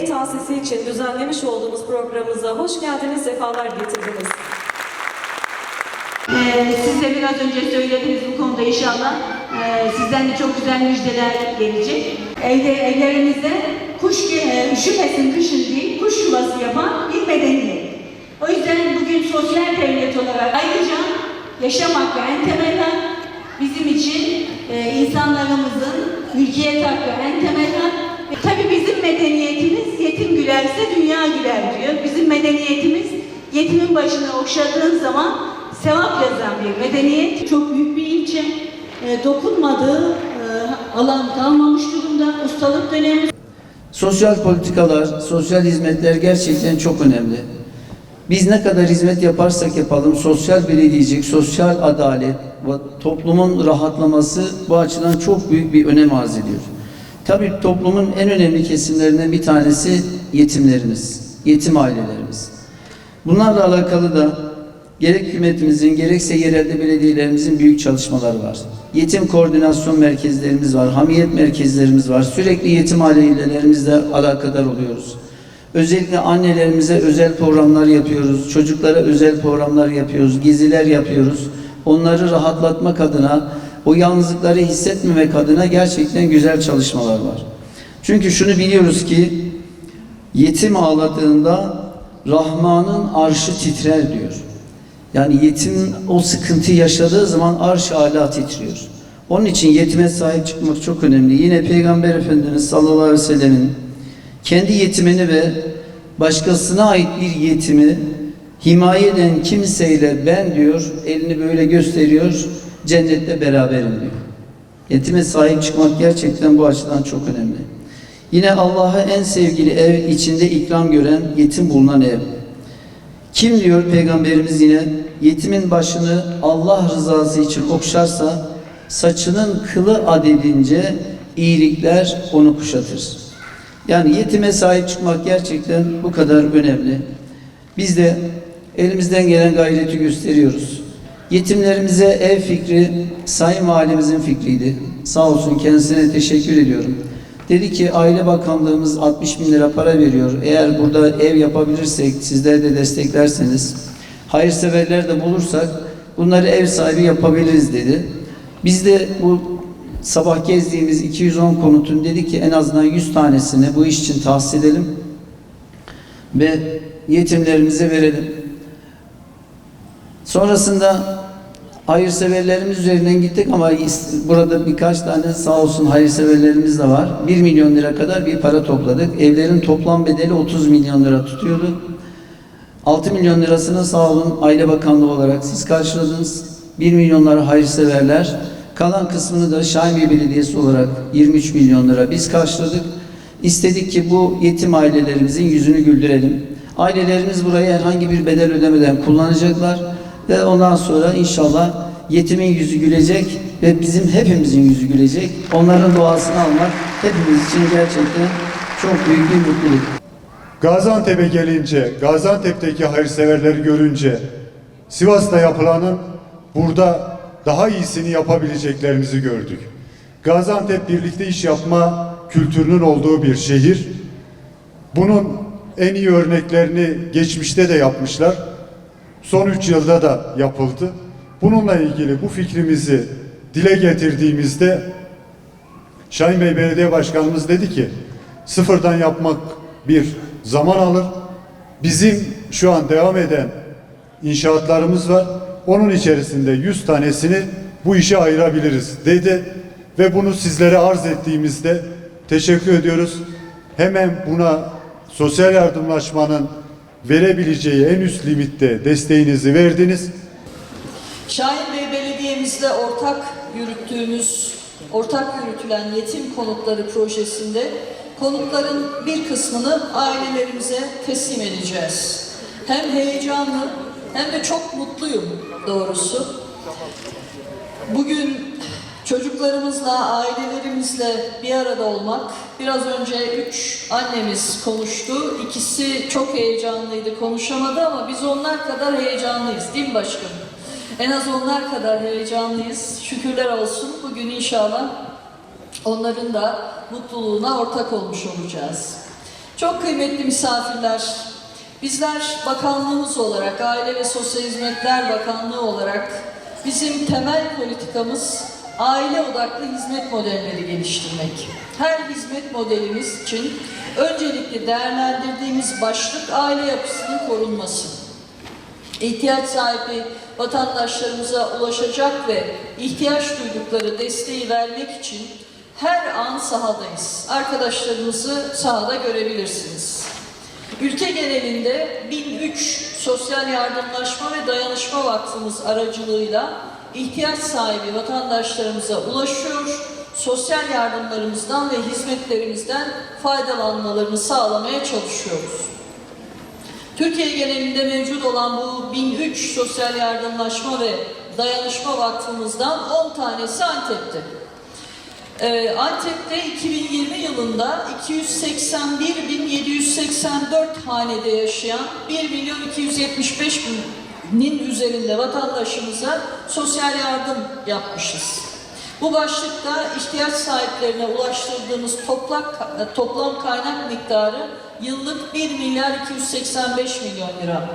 ev tahsisi için düzenlemiş olduğumuz programımıza hoş geldiniz, sefalar getirdiniz. Ee, siz de biraz önce söylediniz bu konuda inşallah. Ee, sizden de çok güzel müjdeler gelecek. Evde, evlerimizde kuş e, üşümesin kışın değil, kuş yuvası yapan bir medeniyet. O yüzden bugün sosyal devlet olarak ayrıca yaşam hakkı en temel hak, bizim için e, insanlarımızın mülkiyet hakkı en temel hak. Gülerse dünya güler diyor. Bizim medeniyetimiz yetimin başına okşadığın zaman sevap yazan bir medeniyet. Çok büyük bir ilçe. E, dokunmadığı e, alan kalmamış durumda. Ustalık dönemi Sosyal politikalar, sosyal hizmetler gerçekten çok önemli. Biz ne kadar hizmet yaparsak yapalım, sosyal belediyecilik, sosyal adalet ve toplumun rahatlaması bu açıdan çok büyük bir önem arz ediyor. Tabii toplumun en önemli kesimlerinden bir tanesi yetimlerimiz, yetim ailelerimiz. Bunlarla alakalı da gerek hükümetimizin gerekse yerelde belediyelerimizin büyük çalışmaları var. Yetim koordinasyon merkezlerimiz var, hamiyet merkezlerimiz var. Sürekli yetim ailelerimizle alakadar oluyoruz. Özellikle annelerimize özel programlar yapıyoruz, çocuklara özel programlar yapıyoruz, geziler yapıyoruz. Onları rahatlatmak adına, o yalnızlıkları hissetmemek adına gerçekten güzel çalışmalar var. Çünkü şunu biliyoruz ki yetim ağladığında Rahman'ın arşı titrer diyor. Yani yetim o sıkıntı yaşadığı zaman arş ala titriyor. Onun için yetime sahip çıkmak çok önemli. Yine Peygamber Efendimiz sallallahu aleyhi ve sellemin kendi yetimini ve başkasına ait bir yetimi himaye eden kimseyle ben diyor, elini böyle gösteriyor, cennette beraberim diyor. Yetime sahip çıkmak gerçekten bu açıdan çok önemli. Yine Allah'a en sevgili ev içinde ikram gören yetim bulunan ev. Kim diyor Peygamberimiz yine yetimin başını Allah rızası için okşarsa saçının kılı adedince iyilikler onu kuşatır. Yani yetime sahip çıkmak gerçekten bu kadar önemli. Biz de elimizden gelen gayreti gösteriyoruz. Yetimlerimize ev fikri Sayın Valimizin fikriydi. Sağ olsun kendisine teşekkür ediyorum. Dedi ki Aile Bakanlığımız 60 bin lira para veriyor. Eğer burada ev yapabilirsek, sizler de desteklerseniz, hayırseverler de bulursak bunları ev sahibi yapabiliriz dedi. Biz de bu sabah gezdiğimiz 210 konutun dedik ki en azından 100 tanesini bu iş için tahsis edelim ve yetimlerimize verelim. Sonrasında hayırseverlerimiz üzerinden gittik ama burada birkaç tane sağ olsun hayırseverlerimiz de var. 1 milyon lira kadar bir para topladık. Evlerin toplam bedeli 30 milyon lira tutuyordu. 6 milyon lirasını sağ olun Aile Bakanlığı olarak siz karşıladınız. 1 milyonları hayırseverler. Kalan kısmını da Şahin Belediyesi olarak 23 milyon lira biz karşıladık. İstedik ki bu yetim ailelerimizin yüzünü güldürelim. Ailelerimiz burayı herhangi bir bedel ödemeden kullanacaklar ve ondan sonra inşallah yetimin yüzü gülecek ve bizim hepimizin yüzü gülecek. Onların duasını almak hepimiz için gerçekten çok büyük bir mutluluk. Gaziantep'e gelince, Gaziantep'teki hayırseverleri görünce, Sivas'ta yapılanın burada daha iyisini yapabileceklerimizi gördük. Gaziantep birlikte iş yapma kültürünün olduğu bir şehir. Bunun en iyi örneklerini geçmişte de yapmışlar. Son üç yılda da yapıldı. Bununla ilgili bu fikrimizi dile getirdiğimizde Şahin Bey Belediye Başkanımız dedi ki sıfırdan yapmak bir zaman alır. Bizim şu an devam eden inşaatlarımız var. Onun içerisinde 100 tanesini bu işe ayırabiliriz dedi ve bunu sizlere arz ettiğimizde teşekkür ediyoruz. Hemen buna sosyal yardımlaşmanın verebileceği en üst limitte desteğinizi verdiniz. Şahin Bey Belediye'mizle ortak yürüttüğümüz, ortak yürütülen yetim konutları projesinde konutların bir kısmını ailelerimize teslim edeceğiz. Hem heyecanlı hem de çok mutluyum doğrusu. Bugün çocuklarımızla, ailelerimizle bir arada olmak, biraz önce üç annemiz konuştu. İkisi çok heyecanlıydı, konuşamadı ama biz onlar kadar heyecanlıyız değil mi başkanım? En az onlar kadar heyecanlıyız. Şükürler olsun. Bugün inşallah onların da mutluluğuna ortak olmuş olacağız. Çok kıymetli misafirler, bizler bakanlığımız olarak, Aile ve Sosyal Hizmetler Bakanlığı olarak bizim temel politikamız aile odaklı hizmet modelleri geliştirmek. Her hizmet modelimiz için öncelikle değerlendirdiğimiz başlık aile yapısının korunması ihtiyaç sahibi vatandaşlarımıza ulaşacak ve ihtiyaç duydukları desteği vermek için her an sahadayız. Arkadaşlarımızı sahada görebilirsiniz. Ülke genelinde 1003 Sosyal Yardımlaşma ve Dayanışma Vakfımız aracılığıyla ihtiyaç sahibi vatandaşlarımıza ulaşıyor, sosyal yardımlarımızdan ve hizmetlerimizden faydalanmalarını sağlamaya çalışıyoruz. Türkiye genelinde mevcut olan bu 1003 sosyal yardımlaşma ve dayanışma vakfımızdan 10 tanesi Antep'te. Ee, Antep'te 2020 yılında 281.784 hanede yaşayan 1 milyon 275 binin üzerinde vatandaşımıza sosyal yardım yapmışız. Bu başlıkta ihtiyaç sahiplerine ulaştırdığımız toplam, toplam kaynak miktarı yıllık 1 milyar 285 milyon lira.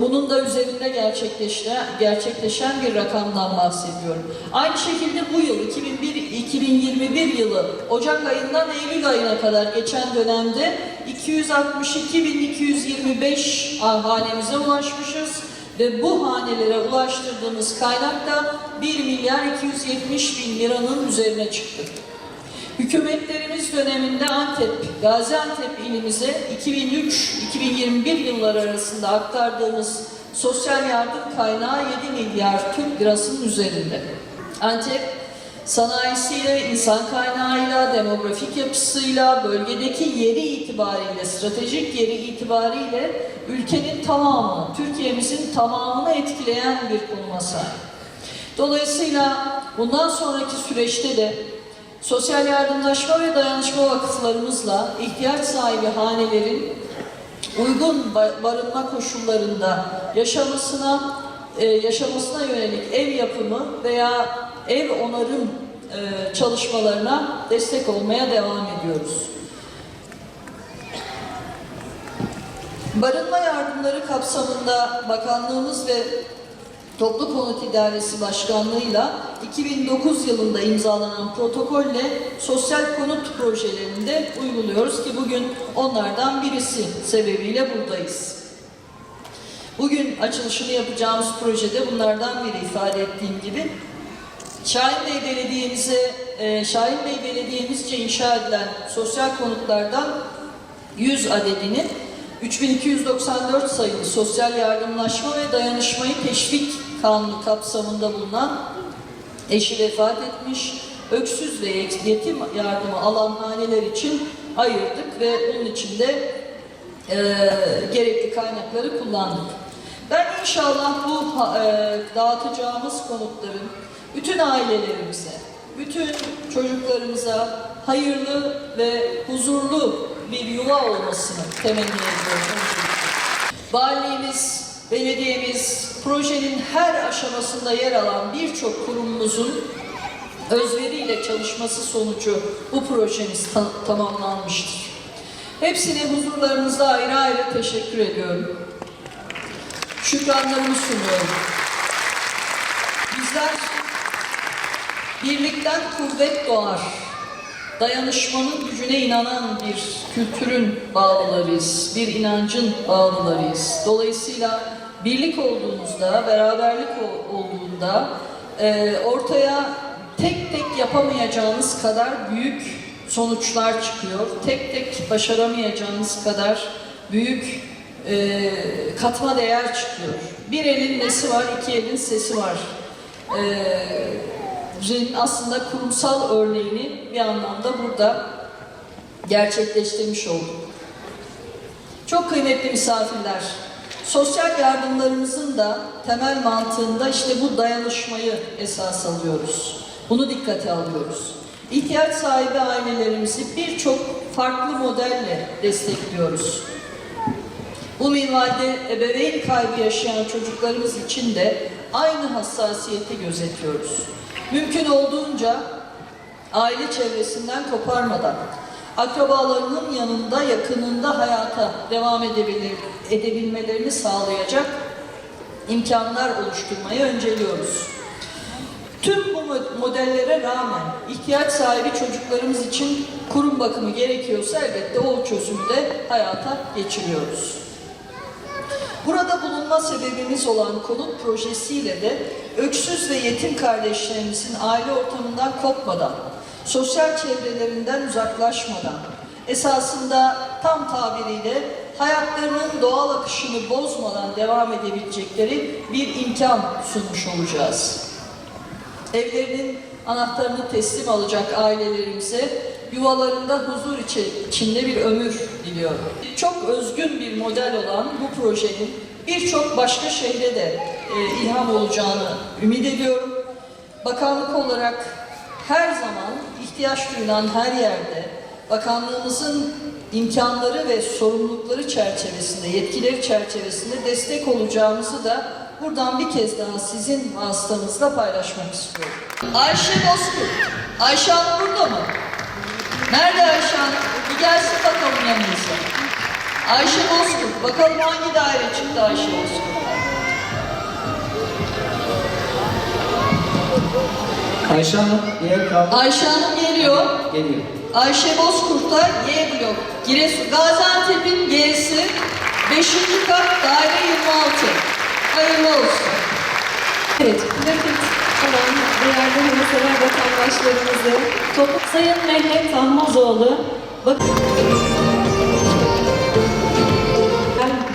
Bunun da üzerinde gerçekleşen, gerçekleşen bir rakamdan bahsediyorum. Aynı şekilde bu yıl 2001, 2021 yılı Ocak ayından Eylül ayına kadar geçen dönemde 262.225 hanemize ulaşmışız ve bu hanelere ulaştırdığımız kaynak da 1 milyar 270 bin liranın üzerine çıktı. Hükümetlerimiz döneminde Antep, Gaziantep ilimize 2003-2021 yılları arasında aktardığımız sosyal yardım kaynağı 7 milyar Türk lirasının üzerinde. Antep, sanayisiyle, insan kaynağıyla, demografik yapısıyla, bölgedeki yeri itibariyle, stratejik yeri itibariyle ülkenin tamamını, Türkiye'mizin tamamını etkileyen bir konuma sahip. Dolayısıyla bundan sonraki süreçte de sosyal yardımlaşma ve dayanışma vakıflarımızla ihtiyaç sahibi hanelerin uygun ba- barınma koşullarında yaşamasına e, yaşamasına yönelik ev yapımı veya ev onarım e, çalışmalarına destek olmaya devam ediyoruz. Barınma yardımları kapsamında bakanlığımız ve Toplu Konut İdaresi Başkanlığı'yla 2009 yılında imzalanan protokolle sosyal konut projelerinde uyguluyoruz ki bugün onlardan birisi sebebiyle buradayız. Bugün açılışını yapacağımız projede bunlardan biri ifade ettiğim gibi Şahin Bey Belediye'mize, e, Şahin Bey Belediye'mizce inşa edilen sosyal konutlardan 100 adedini 3294 sayılı Sosyal Yardımlaşma ve Dayanışmayı Teşvik Kanunu kapsamında bulunan eşi vefat etmiş, öksüz ve yetim yardımı alan haneler için ayırdık ve bunun için de e, gerekli kaynakları kullandık. Ben inşallah bu e, dağıtacağımız konutların bütün ailelerimize, bütün çocuklarımıza hayırlı ve huzurlu bir yuva olmasını temenni ediyorum. Valiliğimiz, belediyemiz, projenin her aşamasında yer alan birçok kurumumuzun özveriyle çalışması sonucu bu projemiz ta- tamamlanmıştır. Hepsine huzurlarınızda ayrı ayrı teşekkür ediyorum. Şükranlarımı sunuyorum. Bizler birlikten kuvvet doğar. Dayanışmanın gücüne inanan bir kültürün bağlılarıyız, bir inancın bağlılarıyız. Dolayısıyla birlik olduğumuzda, beraberlik ol- olduğunda e, ortaya tek tek yapamayacağınız kadar büyük sonuçlar çıkıyor. Tek tek başaramayacağınız kadar büyük e, katma değer çıkıyor. Bir elin nesi var, iki elin sesi var. E, Rin aslında kurumsal örneğini bir anlamda burada gerçekleştirmiş olduk. Çok kıymetli misafirler, sosyal yardımlarımızın da temel mantığında işte bu dayanışmayı esas alıyoruz. Bunu dikkate alıyoruz. İhtiyaç sahibi ailelerimizi birçok farklı modelle destekliyoruz. Bu minvalde ebeveyn kaybı yaşayan çocuklarımız için de aynı hassasiyeti gözetiyoruz. Mümkün olduğunca aile çevresinden koparmadan, akrabalarının yanında, yakınında hayata devam edebilir, edebilmelerini sağlayacak imkanlar oluşturmayı önceliyoruz. Tüm bu mo- modellere rağmen ihtiyaç sahibi çocuklarımız için kurum bakımı gerekiyorsa elbette o çözümü de hayata geçiriyoruz. Burada bulunma sebebimiz olan konut projesiyle de öksüz ve yetim kardeşlerimizin aile ortamından kopmadan, sosyal çevrelerinden uzaklaşmadan, esasında tam tabiriyle hayatlarının doğal akışını bozmadan devam edebilecekleri bir imkan sunmuş olacağız. Evlerinin anahtarını teslim alacak ailelerimize yuvalarında huzur içi- içinde bir ömür diliyorum. Çok özgün bir model olan bu projenin birçok başka şehre de e, ilham olacağını ümit ediyorum. Bakanlık olarak her zaman ihtiyaç duyulan her yerde bakanlığımızın imkanları ve sorumlulukları çerçevesinde, yetkileri çerçevesinde destek olacağımızı da buradan bir kez daha sizin vasıtanızla paylaşmak istiyorum. Ayşe Bozkurt. Ayşe Hanım burada mı? Nerede Ayşe Hanım? Bir gelsin bakalım yanınıza. Ayşe Bozkurt. Bakalım hangi daire çıktı Ayşe Bozkurt? Ayşe Hanım, diğer kaldı. Ayşe Hanım geliyor. Geliyor. Ayşe Bozkurt'a Y blok. Giresun, Gaziantep'in G'si 5. kat daire 26. Hayırlı olsun. Evet, plaket olan değerli hayırsever vatandaşlarımızı toplu Sayın Mehmet Tahmazoğlu bak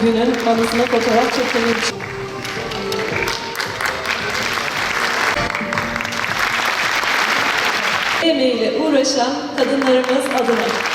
günün anısına fotoğraf çekilmek için. emeğiyle uğraşan kadınlarımız adına.